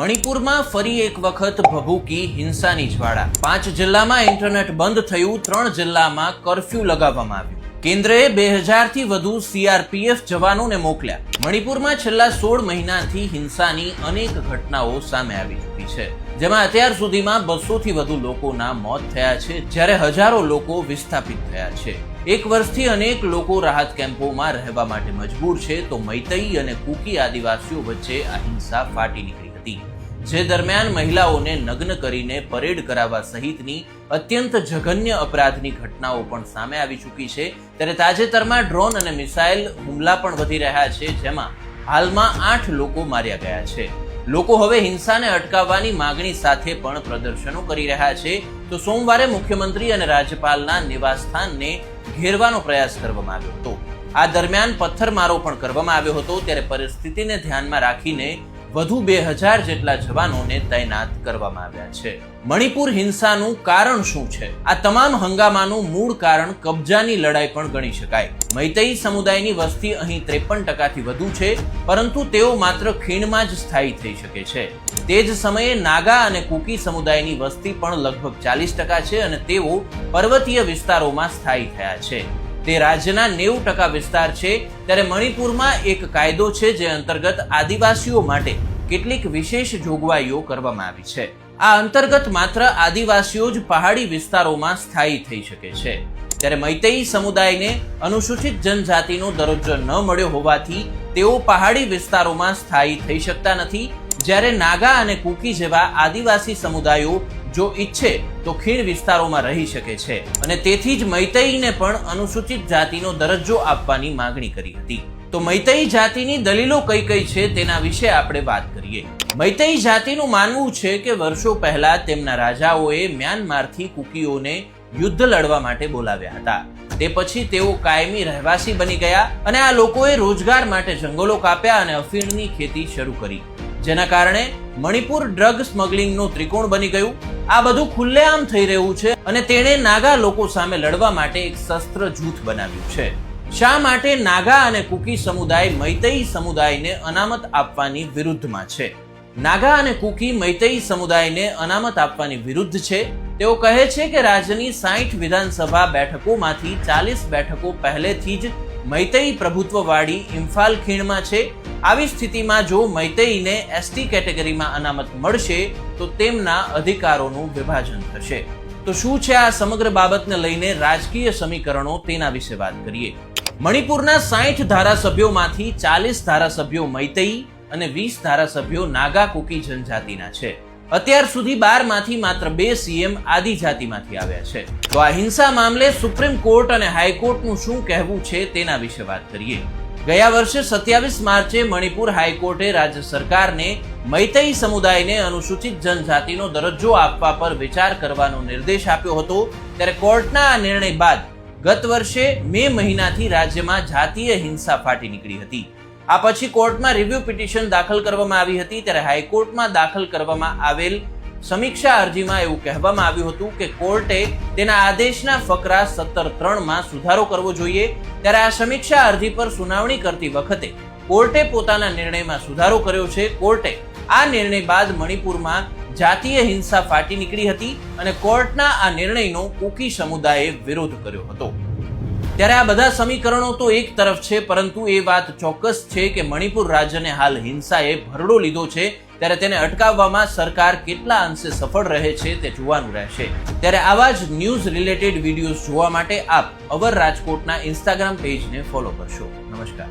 મણિપુરમાં ફરી એક વખત ભભૂકી હિંસાની જ્વાળા. પાંચ જિલ્લામાં ઇન્ટરનેટ બંધ થયું, ત્રણ જિલ્લામાં કર્ફ્યુ લગાવવામાં આવ્યું. કેન્દ્રએ બે હજારથી વધુ સીઆરપીએફ જવાનોને મોકલ્યા. મણિપુરમાં છેલ્લા સોળ મહિનાથી હિંસાની અનેક ઘટનાઓ સામે આવી ચૂકી છે. જેમાં અત્યાર સુધીમાં બસોથી વધુ લોકોના મોત થયા છે, જ્યારે હજારો લોકો વિસ્થાપિત થયા છે. એક વર્ષથી અનેક લોકો રાહત કેમ્પોમાં રહેવા માટે મજબૂર છે, તો મૈતઈ અને કુકી આદિવાસીઓ વચ્ચે આ હિંસા ફાટી નીકળી હતી, જે દરમિયાન મહિલાઓને નગ્ન કરીને પરેડ કરાવવા સહિતની અત્યંત જઘન્ય અપરાધની ઘટનાઓ પણ સામે આવી ચૂકી છે. ત્યારે તાજેતરમાં ડ્રોન અને મિસાઇલ હુમલા પણ વધી રહ્યા છે, જેમાં હાલમાં આઠ લોકો માર્યા ગયા છે. લોકો હવે હિંસાને અટકાવવાની માગણી સાથે પણ પ્રદર્શનો કરી રહ્યા છે. તો સોમવારે મુખ્યમંત્રી અને રાજ્યપાલના નિવાસસ્થાનને ઘેરવાનો પ્રયાસ કરવામાં આવ્યો હતો. આ દરમિયાન પથ્થરમારો પણ કરવામાં આવ્યો હતો. ત્યારે પરિસ્થિતિને ધ્યાનમાં રાખીને વધુ બે હજાર જેટલા જવાનોને તૈનાત કરવામાં આવ્યા છે. મણિપુર હિંસાનું કારણ શું છે? આ તમામ હંગામાનું મૂળ કારણ કબજાની લડાઈ પણ ગણી શકાય. મૈતઈ સમુદાયની વસ્તી અહીં ત્રેપન ટકાથી વધુ છે, પરંતુ તેઓ માત્ર ખીણમાં જ સ્થાયી થઈ શકે છે. તે જ સમયે નાગા અને કુકી સમુદાયની વસ્તી પણ લગભગ ચાલીસ ટકા છે અને તેઓ પર્વતીય વિસ્તારોમાં સ્થાયી થયા છે. તે રાજ્યના નેવું ટકા વિસ્તાર છે. ત્યારે મણિપુરમાં એક કાયદો છે જે અંતર્ગત આદિવાસીઓ માટે કેટલીક વિશેષ જોગવાઈઓ કરવામાં આવી છે. આ અંતર્ગત માત્ર આદિવાસીઓ જ પહાડી વિસ્તારોમાં સ્થાયી થઈ શકે છે. ત્યારે મૈતેઈ સમુદાયને અનુસૂચિત જનજાતિનો દરજ્જો ન મળ્યો હોવાથી તેઓ પહાડી વિસ્તારોમાં સ્થાયી થઈ શકતા નથી. જ્યારે નાગા અને કુકી જેવા આદિવાસી સમુદાયો જો ઈચ્છે તો ખીણ વિસ્તારોમાં રહી શકે છે. અને તેથી જ મૈતઈને પણ અનુસૂચિત જાતિનો દરજ્જો આપવાની માંગણી કરી હતી. તો મૈતઈ જાતિની દલીલો કઈ કઈ છે તેના વિશે આપણે વાત કરીએ. મૈતઈ જાતિનું માનવું છે કે વર્ષો પહેલા તેમના રાજાઓએ મ્યાનમારથી કુકીઓને યુદ્ધ લડવા માટે બોલાવ્યા હતા. તે પછી તેઓ કાયમી રહેવાસી બની ગયા અને આ લોકોએ રોજગાર માટે જંગલો કાપ્યા અને અફીણની ખેતી શરૂ કરી. જેના કારણે મણિપુર ડ્રગ સ્મગલિંગનું ત્રિકોણ બની ગયું આ બધું ખુલ્લેઆમ થઈ રહ્યું છે અને તેણે નાગા લોકો સામે લડવા માટે એક શસ્ત્ર જૂથ બનાવ્યું છે. શા માટે નાગા અને કુકી સમુદાય મૈતઈ સમુદાયને અનામત આપવાની વિરુદ્ધમાં છે? નાગા અને કુકી મૈતઈ સમુદાયને અનામત આપવાની વિરુદ્ધ છે? તેઓ કહે છે કે રાજ્યની સાઠ વિધાનસભા બેઠકોમાંથી ચાલીસ બેઠકો પહેલેથી જ મૈતઈ પ્રભુત્વવાળી ઇમ્ફાલ ખીણમાં છે આવી સ્થિતિમાં જો મૈતેઈને એસટી કેટેગરીમાં અનામત મળશે, તો તેમના અધિકારોનું વિભાજન થશે. તો શું છે આ સમગ્ર બાબતને લઈને રાજકીય સમીકરણો તેના વિશે વાત કરીએ? મણિપુરના સાઠ ધારાસભ્યોમાંથી ચાલીસ ધારાસભ્યો મૈતઈ અને વીસ ધારાસભ્યો નાગા કુકી જનજાતિના છે. અત્યાર સુધી બારમાંથી માત્ર બે સીએમ આદિજાતિમાંથી આવ્યા છે. તો આ હિંસા મામલે સુપ્રીમ કોર્ટ અને હાઈકોર્ટનું શું કહેવું છે તેના વિશે વાત કરીએ. ગયા વર્ષે સત્યાવીસ માર્ચે મણિપુર હાઈકોર્ટે રાજ્ય સરકારને મૈતઈ સમુદાયને અનુસૂચિત જનજાતિનો દરજ્જો આપવા પર વિચાર કરવાનો નિર્દેશ આપ્યો હતો. ત્યારે કોર્ટના આ નિર્ણય બાદ ગત વર્ષે મે મહિનાથી રાજ્યમાં જાતીય હિંસા ફાટી નીકળી હતી. આ પછી કોર્ટમાં રિવ્યુ પિટિશન દાખલ કરવામાં આવી હતી. ત્યારે હાઈકોર્ટમાં દાખલ કરવામાં આવેલ સમીક્ષા અરજીમાં એવું કહેવામાં આવ્યું હતું કે કોર્ટે તેના આદેશના ફકરા સત્તર ત્રણમાં સુધારો કરવો જોઈએ. ત્યારે આ સમીક્ષા અરજી પર સુનાવણી કરતી વખતે કોર્ટે પોતાના નિર્ણયમાં સુધારો કર્યો છે. કોર્ટે આ નિર્ણય બાદ મણિપુરમાં જાતીય હિંસા ફાટી નીકળી હતી અને કોર્ટના આ નિર્ણયનો કુકી સમુદાયે વિરોધ કર્યો હતો. ત્યારે આ બધા સમીકરણો તો એક તરફ છે, પરંતુ એ વાત ચોક્કસ છે કે મણિપુર રાજ્યને હાલ હિંસાએ ભરડો લીધો છે. ત્યારે તેને અટકાવવામાં સરકાર કેટલા અંશે સફળ રહે છે તે જોવાનું રહેશે. ત્યારે આવા જ ન્યૂઝ રિલેટેડ વિડીયોઝ જોવા માટે આપ અવર રાજકોટના ઇન્સ્ટાગ્રામ પેજને ફોલો કરશો. નમસ્કાર.